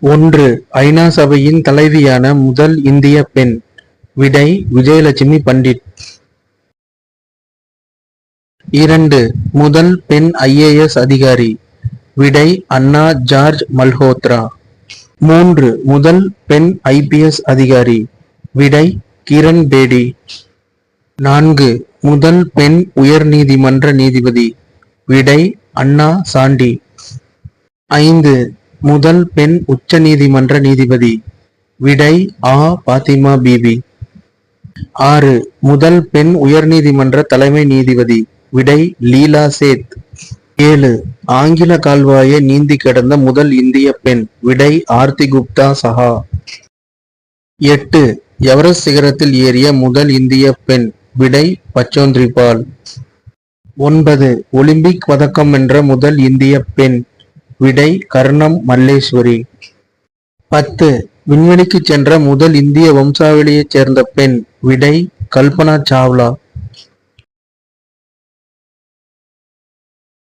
ஒன்று ஐநா சபையின் தலைவியான முதல் இந்திய பெண் விடை விஜயலட்சுமி பண்டிட். இரண்டு முதல் பெண் ஐஏஎஸ் அதிகாரி விடை அண்ணா ஜார்ஜ் மல்ஹோத்ரா. மூன்று முதல் பெண் ஐபிஎஸ் அதிகாரி விடை கிரண் பேடி. நான்கு முதல் பெண் உயர்நீதிமன்ற நீதிபதி விடை அண்ணா சாண்டி. ஐந்து முதல் பெண் உச்சநீதிமன்ற நீதிபதி. விடை ஆ. பாத்திமா பிபி. ஆறு. முதல் பெண் உயர்நீதிமன்ற தலைமை நீதிபதி. விடை லீலா சேத். ஏழு. ஆங்கில கால்வாயை நீந்தி கடந்த முதல் இந்திய பெண். விடை ஆர்த்தி குப்தா சஹா. எட்டு. எவரெஸ்ட் சிகரத்தில் ஏறிய முதல் இந்திய பெண். விடை பச்சோந்திரி பால் ஒன்பது. ஒலிம்பிக் பதக்கம் வென்ற முதல் இந்திய பெண். விடை கர்ணம் மல்லேஸ்வரி. பத்து. விண்வெளிக்கு சென்ற முதல் இந்திய வம்சாவளியைச் சேர்ந்த பெண். விடை கல்பனா சாவ்லா.